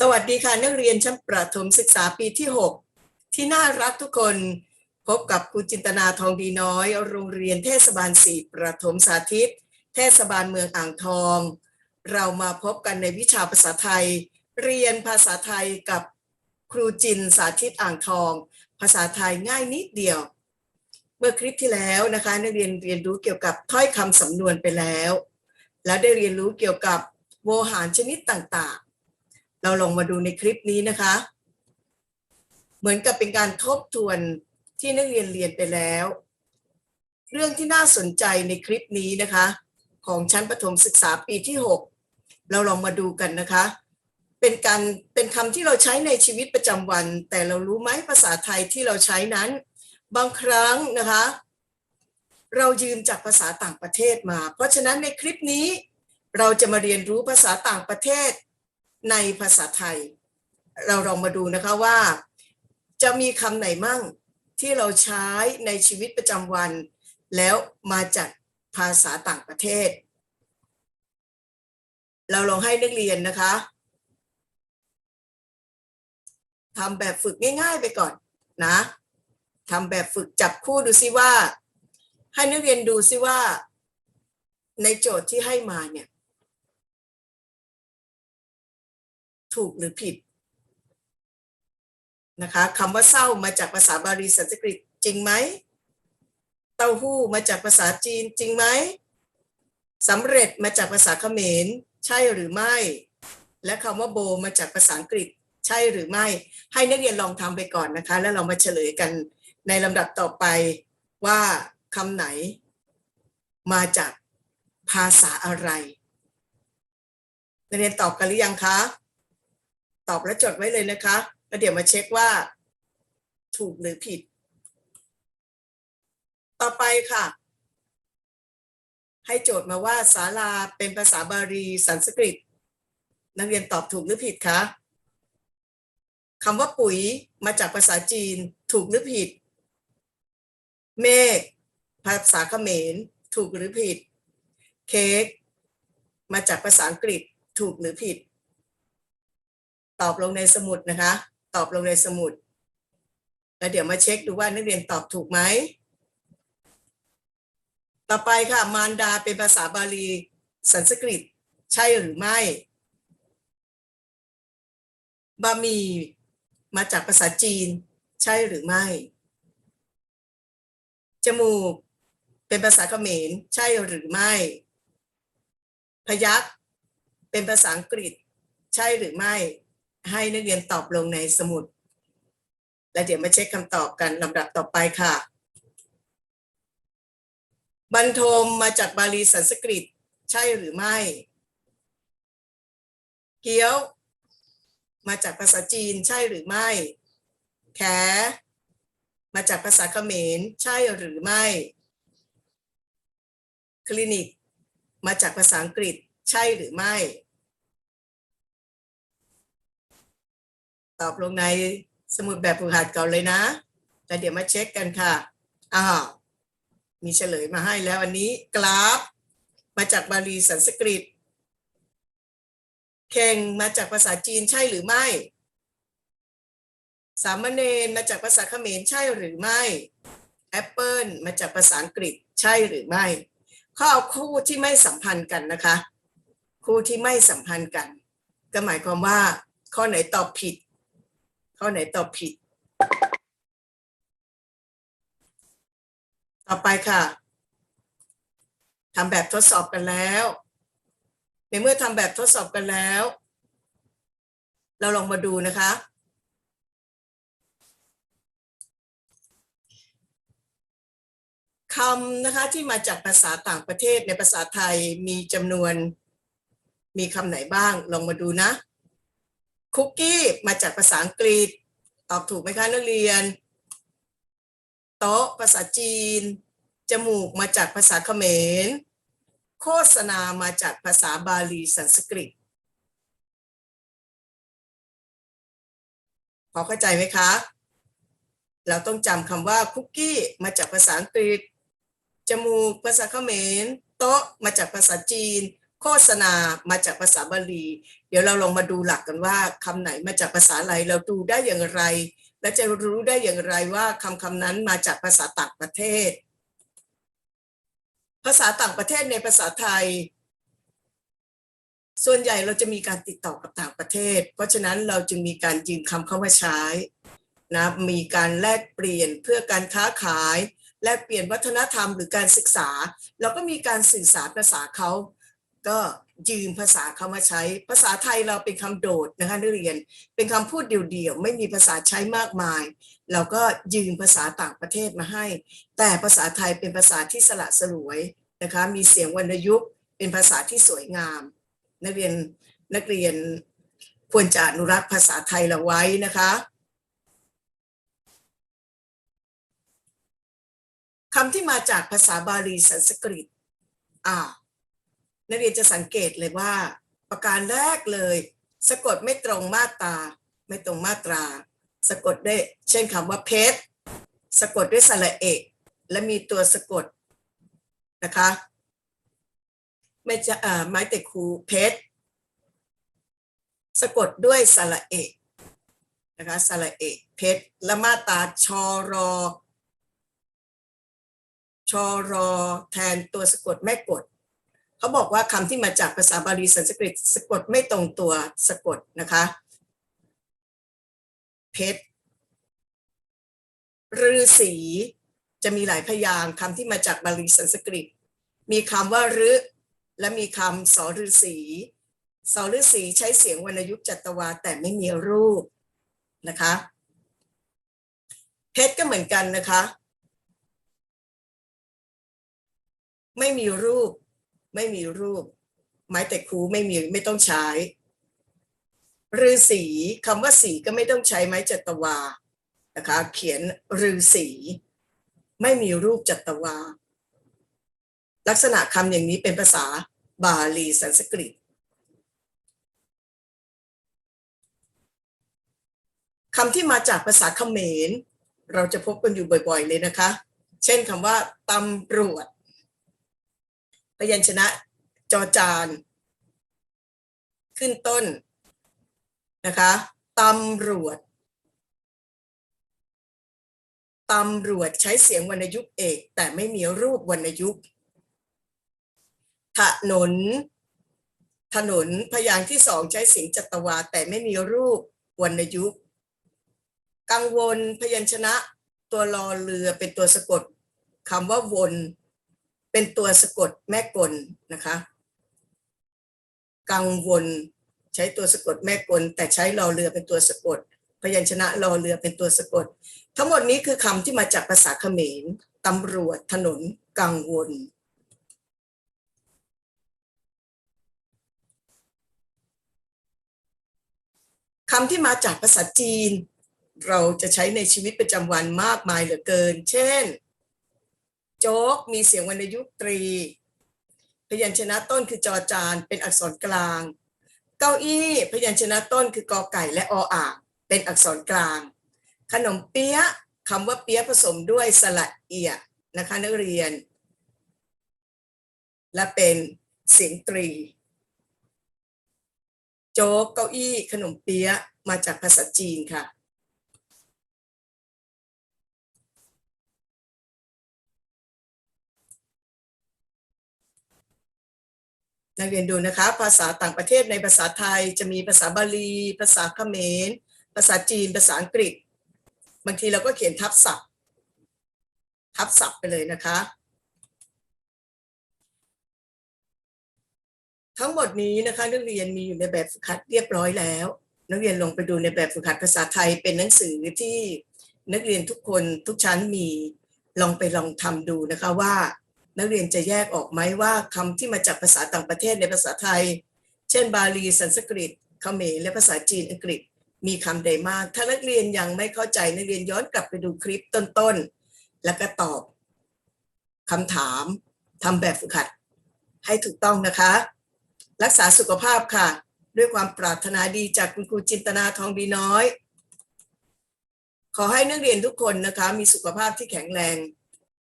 สวัสดีค่ะนักเรียนชั้นประถมศึกษาปีที่ 6 ที่น่ารักทุกคนพบกับครูจินตนาทองดีน้อย โรงเรียนเทศบาลสี่ประถมสาธิต เทศบาลเมืองอ่างทอง เรามาพบกันในวิชาภาษาไทย เรียนภาษาไทยกับครูจินสาธิตอ่างทอง ภาษาไทยง่ายนิดเดียว เมื่อคลิปที่แล้วนะคะ นักเรียนเรียนรู้เกี่ยวกับถ้อยคำสำนวนไปแล้ว แล้วได้เรียนรู้เกี่ยวกับโวหารชนิดต่าง เราลองมาดูในคลิปนี้นะคะ เหมือนกับเป็นการทบทวนที่นักเรียนเรียนไปแล้ว เรื่องที่น่าสนใจในคลิปนี้นะคะ ของชั้นประถมศึกษาปีที่ 6 เราลองมาดูกันนะคะ เป็นการเป็นคำที่เราใช้ในชีวิตประจำวัน แต่เรารู้ไหมภาษาไทยที่เราใช้นั้น บางครั้งนะคะ เรายืมจากภาษาต่างประเทศมา เพราะฉะนั้นในคลิปนี้เราจะมาเรียนรู้ภาษาต่างประเทศ ในภาษาไทย เราลองมาดูนะคะว่า จะมีคำไหนมั่งที่เราใช้ในชีวิตประจำวัน แล้วมาจากภาษาต่างประเทศ เราลองให้นักเรียนนะคะทำแบบฝึกง่ายๆไปก่อนนะทำแบบฝึกจับคู่ดูซิว่า ให้นักเรียนดูซิว่า ในโจทย์ที่ให้มาเนี่ย ถูกหรือผิดนะคะคำว่าเศร้ามาจากภาษาบาลีสันสกฤตจริงไหมเต้าหู้มาจากภาษาจีนจริงไหมสำเร็จมาจากภาษาเขมร ใช่หรือไม่ และคำว่าโบมาจากภาษาอังกฤษใช่หรือไม่ ให้นักเรียนลองทำไปก่อนนะคะ แล้วเรามาเฉลยกันในลำดับต่อไปว่าคำไหน มาจากภาษาอะไรนักเรียนตอบกันหรือยังคะ ตอบและจดไว้เลยนะคะแล้วเดี๋ยวมาเช็คว่า ถูกหรือผิด ต่อไปค่ะ ให้โจทย์มาว่าศาลาเป็นภาษาบาลีสันสกฤต นักเรียนตอบถูกหรือผิดคะคำว่าปุ๋ยมาจากภาษาจีนถูกหรือผิด เมฆภาษาเขมร ถูกหรือผิด เค้กมาจากภาษาอังกฤษถูกหรือผิด ตอบลงในสมุดนะคะ ตอบลงในสมุด แล้วเดี๋ยวมาเช็คดูว่านักเรียนตอบถูกไหม ต่อไปค่ะ มารดาเป็นภาษาบาลีสันสกฤต ใช่หรือไม่ บะหมี่มาจากภาษาจีน ใช่หรือไม่ จมูก เป็นภาษาเขมร ใช่หรือไม่ พยักเป็นภาษาอังกฤษ ใช่หรือไม่ ให้นักเรียนตอบลงในสมุด และเดี๋ยวมาเช็คคำตอบกันลำดับต่อไปค่ะ บรรทมมาจากบาลีสันสกฤตใช่หรือไม่ เกี๊ยว มาจากภาษาจีนใช่หรือไม่ แข มาจากภาษาเขมรใช่หรือไม่ คลินิก มาจากภาษาอังกฤษใช่หรือไม่ ตอบลงในสมุดแบบฝึกหัดก่อนเลยนะแต่เดี๋ยวมาเช็คกันค่ะ อ้าว มีเฉลยมาให้แล้วอันนี้กราฟ มาจากบาลีสันสกฤต เข่งมาจากภาษาจีนใช่หรือไม่ สามเณรมาจากภาษาเขมรใช่หรือไม่แอปเปิลมาจากภาษาอังกฤษใช่หรือไม่เขาเอาคู่ที่ไม่สัมพันธ์กันนะคะ คู่ที่ไม่สัมพันธ์กัน ก็หมายความว่าข้อไหนตอบผิด ข้อไหนตอบผิด ต่อไปค่ะทำแบบทดสอบกันแล้ว ในเมื่อทำแบบทดสอบกันแล้ว เราลองมาดูนะคะ คำนะคะที่มาจากภาษาต่างประเทศในภาษาไทยมีจำนวนมีคำไหนบ้าง ลองมาดูนะ คุกกี้มาจากภาษาอังกฤษ ตอบถูกไหมคะนักเรียน โต๊ะภาษาจีน จมูกมาจากภาษาเขมร โฆษณามาจากภาษาบาลีสันสกฤต พอเข้าใจไหมคะ เราต้องจำคำว่าคุกกี้มาจากภาษาอังกฤษ จมูกภาษาเขมร โต๊ะมาจากภาษาจีน โฆษณามาจากภาษาบาลี เดี๋ยวเราลองมาดูหลักกันว่าคำไหนมาจากภาษาอะไรเราดูได้อย่างไร และจะรู้ได้อย่างไรว่าคำคำนั้นมาจากภาษาต่างประเทศ ภาษาต่างประเทศในภาษาไทย ส่วนใหญ่เราจะมีการติดต่อกับต่างประเทศ เพราะฉะนั้นเราจึงมีการยืมคำเข้ามาใช้นะมีการแลกเปลี่ยนเพื่อการค้าขาย แลกเปลี่ยนวัฒนธรรมหรือการศึกษาเราก็มีการสื่อสารภาษาเขา ก็ยืมภาษาเขามาใช้ ภาษาไทยเราเป็นคำโดดนะคะนักเรียน เป็นคำพูดเดี่ยวๆ ไม่มีภาษาใช้มากมาย เราก็ยืมภาษาต่างประเทศมาให้ แต่ภาษาไทยเป็นภาษาที่สละสลวยนะคะ มีเสียงวรรณยุกต์ เป็นภาษาที่สวยงาม นักเรียนนักเรียนควรจะอนุรักษ์ภาษาไทยเราไว้นะคะคำที่มาจากภาษาบาลีสันสกฤตอ่า นักเรียนจะสังเกตเลยว่า ประการแรกเลย สะกดไม่ตรงมาตรา ไม่ตรงมาตรา สะกดได้เช่นคำว่าเพชรสะกดด้วยสระเอกและมีตัวสะกดนะคะไม่จะเอ่อไม้แต่ครูเพชรสะกดด้วยสระเอกนะคะสระเอกเพชรและมาตราชอรอชอรอแทนตัวสะกดแม่กด เขาบอกว่าคำที่มาจากภาษาบาลีสันสกฤตสะกดไม่ตรงตัวสะกดนะคะ เพชรฤาษีจะมีหลายพยางค์คำที่มาจากบาลีสันสกฤต มีคำว่าฤและมีคำสอฤาษีสอฤาษีใช้เสียงวรรณยุกต์จัตวาแต่ไม่มีรูปนะคะเพชรก็เหมือนกันนะคะ ไม่มีรูป ไม่มีรูป ไม้แต่ครูไม่มีไม่ต้องใช้ฤาษีคำว่าสีก็ไม่ต้องใช้ไม้จัตวานะคะ เขียนฤาษีไม่มีรูปจัตวา ลักษณะคำอย่างนี้เป็นภาษาบาลีสันสกฤตคำที่มาจากภาษาเขมร เราจะพบกันอยู่บ่อยๆเลยนะคะ เช่นคำว่าตำรวจ ยัญชนะจอจาน ขึ้นต้นนะคะตำรวจตำรวจใช้เสียงวรรณยุกต์เอก แต่ไม่มีรูปวรรณยุกต์ถนน ถนนพยางค์ที่สองใช้เสียงจัตวา แต่ไม่มีรูปวรรณยุกต์กังวลพยัญชนะ ตัวรอเรือเป็นตัวสะกดคำว่าวน เป็นตัวสะกดแม่กลนะคะ กังวลใช้ตัวสะกดแม่กล แต่ใช้รอเรือเป็นตัวสะกด พยัญชนะรอเรือเป็นตัวสะกด ทั้งหมดนี้คือคำที่มาจากภาษาเขมรตำรวจถนน กังวล คำที่มาจากภาษาจีน เราจะใช้ในชีวิตประจำวันมากมายเหลือเกิน เช่น โจ๊กมีเสียงวรรณยุกต์ตรี พยัญชนะต้นคือจอจานเป็นอักษรกลาง เก้าอี้พยัญชนะต้นคือกอไก่และออ่างเป็นอักษรกลาง ขนมเปี๊ยะคำว่าเปี๊ยะผสมด้วยสระเอียนะคะนักเรียน และเป็นเสียงตรี โจ๊กเก้าอี้ขนมเปี๊ยะมาจากภาษาจีนค่ะ นักเรียนดูนะคะ ภาษาต่างประเทศในภาษาไทยจะมีภาษาบาลี ภาษาเขมร ภาษาจีน ภาษาอังกฤษ บางทีเราก็เขียนทับศัพท์ ทับศัพท์ไปเลยนะคะ ทั้งหมดนี้นะคะนักเรียนมีอยู่ในแบบฝึกหัดเรียบร้อยแล้ว นักเรียนลงไปดูในแบบฝึกหัดภาษาไทยเป็นหนังสือที่นักเรียนทุกคนทุกชั้นมีลองไปลองทำดูนะคะว่า นักเรียนจะแยกออกไหมว่าคำที่มาจากภาษาต่างประเทศในภาษาไทย เช่น บาลีสันสกฤตเขมรและภาษาจีนอังกฤษ มีคำใดมาก ถ้านักเรียนยังไม่เข้าใจนักเรียนย้อนกลับไปดูคลิปต้นๆ แล้วก็ตอบคำถามทำแบบฝึกหัด ให้ถูกต้องนะคะ รักษาสุขภาพค่ะ ด้วยความปรารถนาดีจากคุณครูจินตนาทองดีน้อย ขอให้นักเรียนทุกคนนะคะ มีสุขภาพที่แข็งแรง